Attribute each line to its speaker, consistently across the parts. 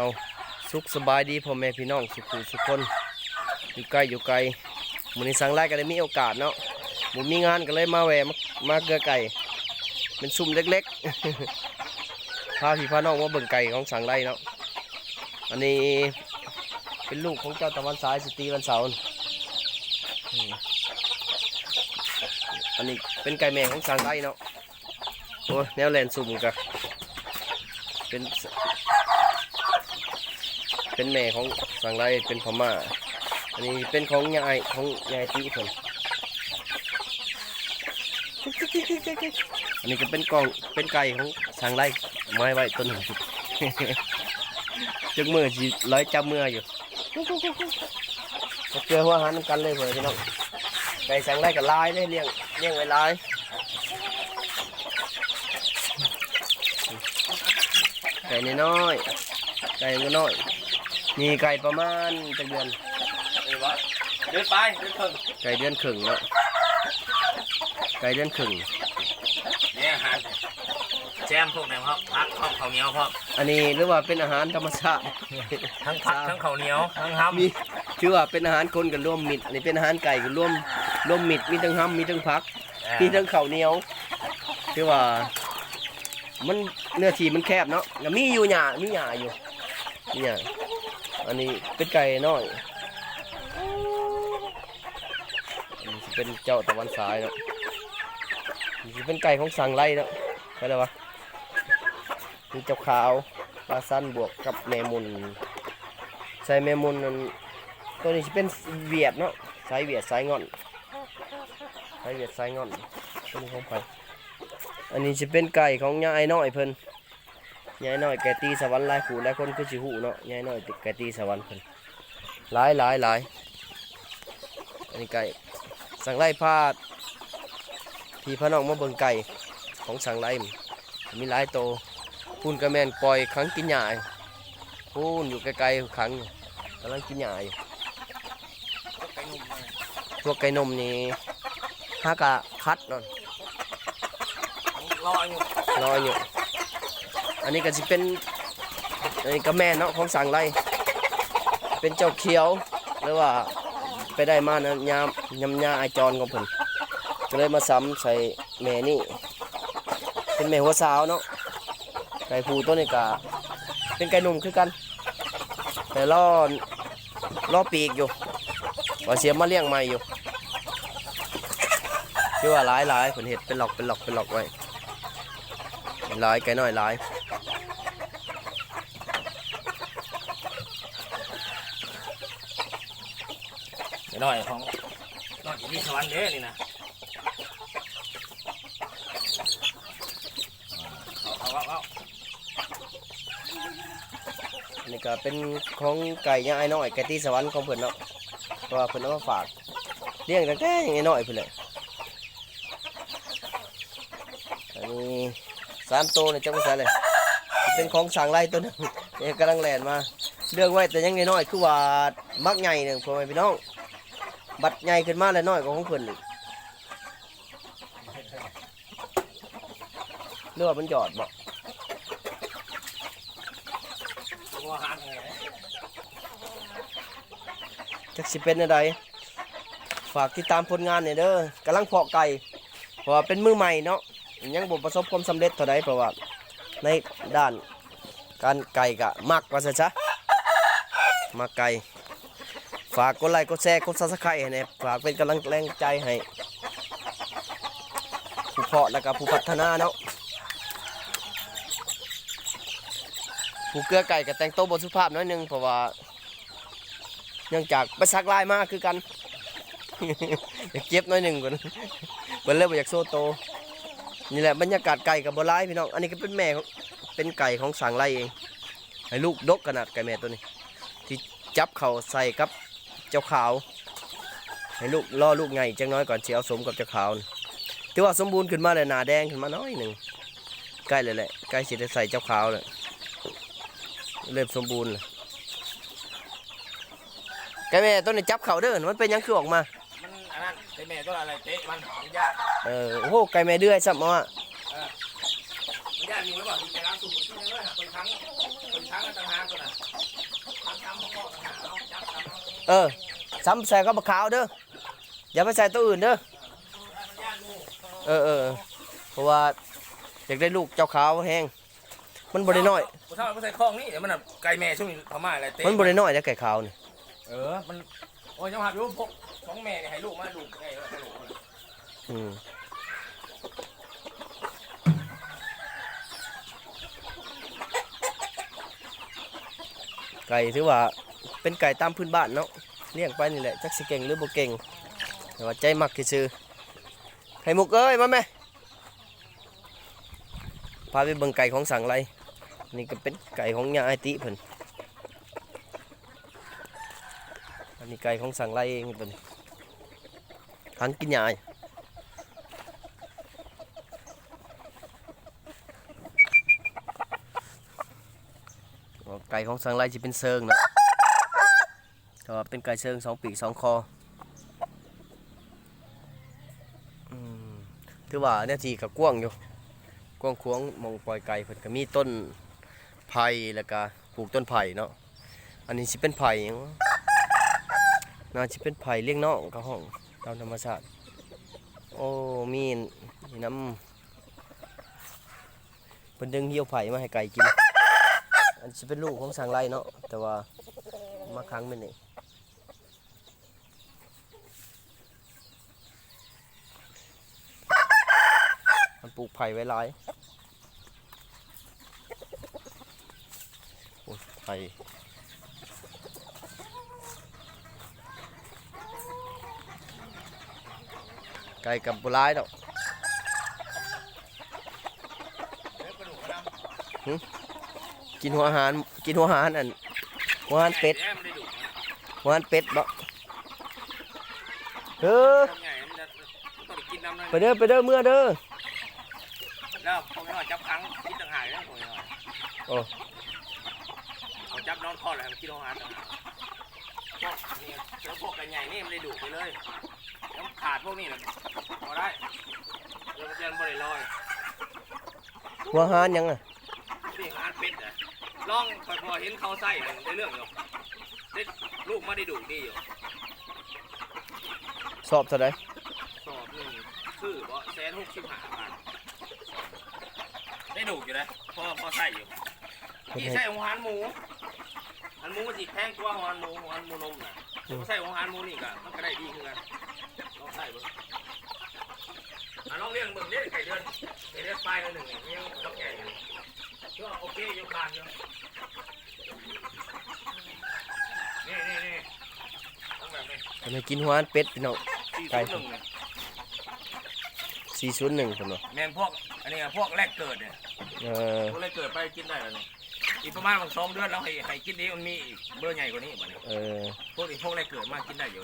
Speaker 1: เอาสุขสบายดีพ่อแม่พี่น้องสุขุสุขคน อยู่ใกล้อยู่ไกลมื้อนี้สังไล่ก็ได้มีโอกาสเนาะบ่มีงานก็เลยมาแหวมามาเกลือไก่เป็นซุ่มเล็กๆพาพี่พาน้องมาเบิ่งไก่ของสังไล่เนาะอันนี้เป็นลูกของเจ้าตะวันสายสตรีวันเสาร์อันนี้เป็นไก่แม่ของสังไล่เนาะโอ้แนวแลนซุ่มกันเป็น เป็นแม่ของสังไรเป็นพม่า อันนี้เป็นของยายของยายตีคนอันนี้ก็เป็นกล่องเป็นไก่ของสังไรไม้ไว้ต้นหนึ่งจังมือจีร้อยจับมืออยู่มาเจอหัวหันกันเลยเพื่อนพี่น้องไก่สังไรกับลายได้เลี้ยงเลี้ยงไว้ลายไก่น้อยๆไก่น้อยๆ มีไก่ประมาณจักเดือน
Speaker 2: เออวะเดินไปเดินเพิ่ง
Speaker 1: ไก่เดือนครึ่งแล้วไก่เดือนครึ่ง
Speaker 2: เนี่ยอาหารแจมพวกนั้นครับพักข้าวข้าวเหนียวครับ
Speaker 1: อันนี้หรือว่าเป็นอาหารธรรมชาติ
Speaker 2: ทั้งพักทั้งข้าวเหนียวทั้งห้ำ
Speaker 1: มีชื่อว่าเป็นอาหารคนกับร่วมมิตรอันนี้เป็นอาหารไก่กับร่วมร่วมมิตรมีทั้งห้ำมีทั้งพักมีทั้งข้าวเหนียวคือว่ามันเนื้อที่มันแคบเนาะแล้วมีอยู่หญ้ามีหญ้าอยู่มีหญ้า อันนี้เป็นไก่น้อยอันนี้เป็นเจ้าตะวันสายเนาะนนี้สิเป็นไก่ของสังไล่เนาะไปเลยวะมีเจ้าขาวปลาสั้นบวกกับแมมุนใส่แมมุนนั่นตัวนี้จะเป็นเวียดเนาะสายเวียดสายงอนสายเวียดสายงอนตัวนี้ของไผอันนี้จะเป็นไก่ของยายน้อยเพิ่น ยายน้อยแกตีสวรรค์หลายขู่หลายคนคือสิหูเนาะยายน้อยแกตีสวรรค์เพิ่นหลายหลายหลายอันนี้ไก่สังไล่พาดพี่พระน้องมาเบิ่งไก่ของสังไล่มันมีหลายโตวพูนกระแมนปล่อยครั้งกินหญ้าอยู่พูนอยู่ไกลๆครั้งอยู่กำลังกินหญ้าอยู่พวกไก่นมนี่ฮากะคัดเนอน
Speaker 2: รออยู่
Speaker 1: รออยู่ อันนี้ก็จะเป็นอันนี้ก็แม่เนาะของสังไรเป็นเจ้าเขียวหรือว่าไปได้มานะยามยำยาไอจอนของเพิ่นก็เลยมาซ้ำใส่แม่นี่เป็นแม่หัวสาวเนาะไก่ผูตัวนี้ก็เป็นไก่หนุ่มคือกัน แต่ล่อล่อปีกอยู่ว่าเสียมาเลี้ยงใหม่อยู่คือว่าหลายหลายผลเห็ดเป็นหลอกเป็นหลอกเป็นหลอกไว้หลายไก่น้อยหลาย
Speaker 2: เดี๋ยว หน่อยของนอนอยที่สวรรค์เด้อนี่นะเอาเอาเอา
Speaker 1: อันนี้ก็เป็นของไก่ย่างไอ้น้อยไก่ตีสวรรค์ของเพิ่นเนาะเพราะว่าเพิ่นเอามาฝากเลี้ยงตั้งแต่ยังไอ้น้อยเพิ่นเลยอันนี้สามตัวเนี่ยจังไม่ใช่เลยเป็นของสั่งไล่ตัวหนึงเนี่ยกำลังแล่นมาเลือกไว้แต่ยังไงน้อยคือว่ามักใหญ่หนึ่งพ่อแม่พี่น้อง บัดใหญ่ขึ้นมาแล้วน้อยกว่าของเพิ่นอีกเรือมันหยอดบ่
Speaker 2: ตัวอาหารไง
Speaker 1: จักสิเป็นอะไรฝากติดตามผลงานเนี่ยเด้อกำลังเพาะไก่เพราะว่าเป็นมือใหม่เนาะยังบ่ประสบความสำเร็จเท่าใดเพราะว่าในด้านการไก่กะมักว่าซะซะมักไก่ ฝากกดไลค์กดแชร์กดซับสไครต์ให้แหน่ฝากเป็นกำลังแรงใจให้ผู้เพาะแล้วก็ผู้พัฒนาเนาะผู้เกลือไก่ก็แต่งตัวบสุภาพน้อยหนึงเพราะว่า เนื่องจากไปซักลายมากคือกันอยากเก็บน้อยหนึ่งก่อนเพิ่นเลยบ่อยากโซโตนี่แหละบรรยากาศไก่กับบัวลายพี่น้องอันนี้ก็เป็นแม่เป็นไก่ของสางไร่เองให้ลูกดกขนาดไก่แม่ตัวนี้ ที่จับเข่าใส่กับ เจ้าขาว ให้ลูกล่อลูกไงจังน้อยก่อนเสียเอาสมกับเจ้าขาวนี่ถือว่าสมบูรณ์ขึ้นมาเลยหนาแดงขึ้นมาน้อยหนึ่งใกล้เลยแหละใกล้สิได้ใส่เจ้าขาวเลยเริ่มสมบูรณ์เลยไก่แม่ต้นนี้จับเขาเด้อมันเป็นหยังคือออกมา
Speaker 2: มันอันนั้นไอ้แม่ตัวอะไรเตะมันหอมยาก
Speaker 1: เออโอ้โหไก่แม่เดือยสับมาว่า
Speaker 2: มันยากมีไว้บ่มีแต่ล้างสูบที่นี่เลยคนครั้งคนเป็นช้างกันต่าง เอา
Speaker 1: เออซ้ำใส่ข้าวปลาขาวเด้ออย่าไปใส่ตัวอื่นเด้อเออเออเออเพราะว่าอยากได้ลูกเจ้าขาวแห้งมันบริน้อย
Speaker 2: กูทำมันใส่คลองนี่เดี๋ยวมันน่ะไก่แม่ช่วงนี้พม่าอะไรเต้
Speaker 1: มันบริน้อยแล้วไก่ขาวนี่
Speaker 2: เออมันโอ้ยยังหักอยู่พวกสองแม่เนี่ยให้ลูกมาลูกไงเออให้ลูกมา
Speaker 1: อืมไก่ถือว่า เป็นไก่ตามพื้นบ้านเนาะเลี้ยงไปนี่แหละจักสิเก่งหรือบ่เก่งแต่ว่าใจมักซื่อไข่มุกเอ้ยมาแม่พาไปเบิ่งไก่ของสังไรนี่ก็เป็นไก่ของยาไอติเพิ่นอันนี้ไก่ของสังไรเองเพิ่นหันกินยาอ๋อไก่ของสังไรจะเป็นเซิงเนาะ แต่ว่าเป็นไก่เซิงสองปีกสองคอถือว่าเนี่ยทีกับกว้างอยู่กว้างควงมองปล่อยไก่เพิ่นก็มีต้นไผ่แล้วก็ปลูกต้นไผ่เนาะอันนี้สิเป็นไผ่ยังวะน่าจะเป็นไผ่เลี้ยงน้องกับห้องตามธรรมชาติโอ้มีมีน้ำเพิ่นดึงเหี่ยวไผ่มาให้ไก่กิน อันจะเป็นลูกของสังไรเนาะแต่ว่ามาครั้งเป็นนี่มันป ลูกไผ่ไว้หลายโอ้ยไผ่ไก่กับบัวลายดอก
Speaker 2: เดี๋ยวกระดูกมันนำ
Speaker 1: กินหัวอาหารกินหัวอาหารอันหัวอาหารเป็ด
Speaker 2: แย่มันได้ดุนะ
Speaker 1: หัวอาหารเป็ดบ่เด้อ
Speaker 2: ทำไงมันจะต้องได้กินน้ำนั่น
Speaker 1: ไปเด้อไปเด้อเมื่อเด้อ
Speaker 2: แล้วพวกนี้หน่อย จับครั้งกินต่างหากแล้วพวกนี้หน่อย
Speaker 1: โอ้
Speaker 2: เขาจับนอนคอเลยให้มันกินห่างหากพวกนี่เจอพวกกันใหญ่นี่มันได้ดุไปเลยแล้วขาดพวกนี้เลยพอได้เดี๋ยวมันจะบ่ได้ลอย
Speaker 1: หัวหารยังอะ
Speaker 2: นี่อาหารเป็ดอะลองพอพอเห็นเขาใส่ได้เรื่องอยู่ได้ลูกมาได้ดุดีอยู่
Speaker 1: สอบเท่าได
Speaker 2: สอบนึ่คือบ่แสนหกสิบห้าบาท ได้ดุอยู่นะพอพอใส่อยู่ที่ใส่หัวหันหมูหันหมูมันสิแพงกว่าหัวหันหมูหัวหันหมูนมนะใส่หัวหันหมูนี่ก็มันก็ได้ดีคือกันลองใส่เบิ่งอะลองเลี้ยงเบิ่งเลี้ยงไก่เดือนไก่เดือนปลายละหนึ่งเนี่ยยังต้องแก่อยู่ก็โอเคยกบานอยู่นี่นี่นี่ต้องแบบนี้
Speaker 1: ทำไมกินหัวอาหารเป็ดพี่น้อง
Speaker 2: สี่
Speaker 1: ไก่
Speaker 2: ศูนย์หนึ่งเนี่ย
Speaker 1: สี่ศูนย์หนึ่งคนเนาะ
Speaker 2: แมงพวกอันนี้อะพวกแรกเกิดเนี่ย
Speaker 1: เออ
Speaker 2: พวกแรกเกิดไปกินได้แล้วนี่อีกประมาณสองเดือนแล้วให้ให้กินนี้มันมีอีกเบอร์ใหญ่กว่านี้บัดนี้
Speaker 1: เออ
Speaker 2: พวกนี้พวกแรกเกิดมากินได้อยู่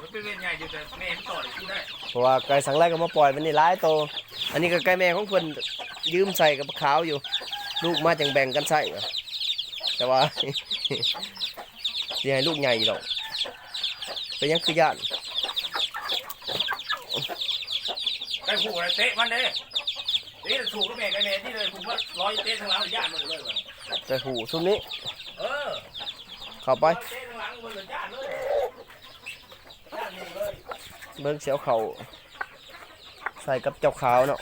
Speaker 2: มันเป็นเวรใหญ่อยู่แต่แม่เห็นต่อเลยกินได้
Speaker 1: เพราะว่าไก่สังไรก็มาปล่อยมันนี่ร้ายโตอันนี้ก็ไก่แม่ของเพิ่นยืมใส่กับขาวอยู่ ลูกมาจังแบ่งกันใส่อะแต่ว่า สิให้ลูกใหญ่ดอกเป็นหยังคือย่าน
Speaker 2: ได้ผูกอะไรเตะมันเด้ เตะถูกก็แม่ไก่แม่ที่เลยผูกว่าร้อยเตะทางหลังญาติมันเลยว่ะ
Speaker 1: แต่หูซุมนี้
Speaker 2: เออ
Speaker 1: เข้าไป
Speaker 2: เตะทางหลังมันเลยญาติเลยญาตินี่เลย
Speaker 1: เบิ่งเสียวเขาใส่กับเจ้าขาวเนาะ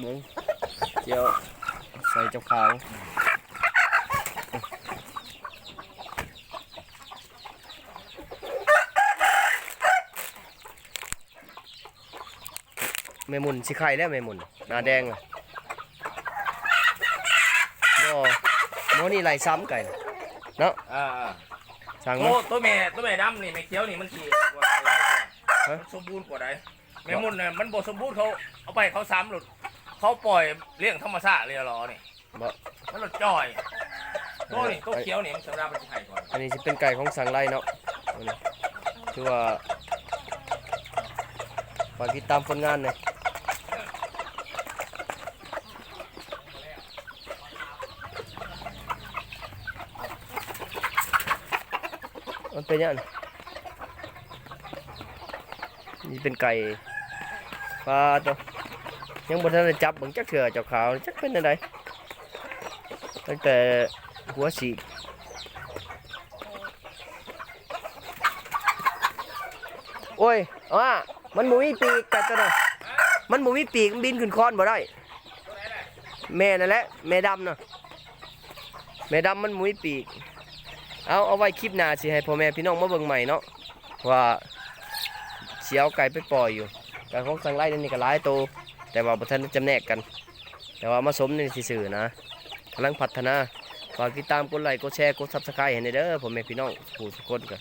Speaker 1: เบิ่งเจียวใส่เจ้าขาว แม่มุนสิไข่แล้วแม่มุนหน้าแดงอะบ่บ่นี่ไหลซ้ำไก่เนาะ
Speaker 2: อ่า
Speaker 1: สั่ง
Speaker 2: โอ้
Speaker 1: มา
Speaker 2: ตัวแม่ตัวแม่ดำนี่แม่เขียวนี่มันขี่กว่าไก่ร้อยกว่า
Speaker 1: ฮะ
Speaker 2: มันสมบูรณ์กว่าใดแม่มุ่นเนี่ยมันบ่สมบูรณ์เขาเอาไปเขาซ้ำหลุดเขาปล่อยเลี้ยงธรรมชาติเรียรอนี่
Speaker 1: บ่
Speaker 2: มันหลุดจ่อยตัวนี่ตัวเขียวนี่มันสำหรับมันจะไข่ก่อน
Speaker 1: อันนี้จะเป็นไก่ของสังไรเนาะอันนี้คือว่าฝากติดตามผลงานหน่อย มันเป็นยังนี่เป็นไก่ปลาตัวยังบ่ทันจับบิ่งจักเถื่อจ้าขาวจักเป็นอะไรตั้งแต่หัวสีโอ้ยอ่ามันบ่มีปีกกัดตัวน่ะมันบ่มีปีกมันบินขึ้นคอนบ่ได้
Speaker 2: ตัวไหนได้
Speaker 1: แม่นั่นแหละแม่ดำน่ะแม่ดำมันบ่มีปีก เอาเอาไว้คลิปหน้าสิให้พ่อแม่พี่น้องมาเบิ่งใหม่เนาะว่าสิเอาไก่ไปปล่อยอยู่ไก่ของสังไร่นี่ก็หลายโตวแต่ว่าบ่ทันจำแนกกัน แต่ว่ามาสมนี่ซื่อนะกำลังพัฒนาฝากติดตามกดไลค์กดแชร์กดซับสไครต์ให้ในเด้อพ่อแม่พี่น้องผู้ทุกคนกัน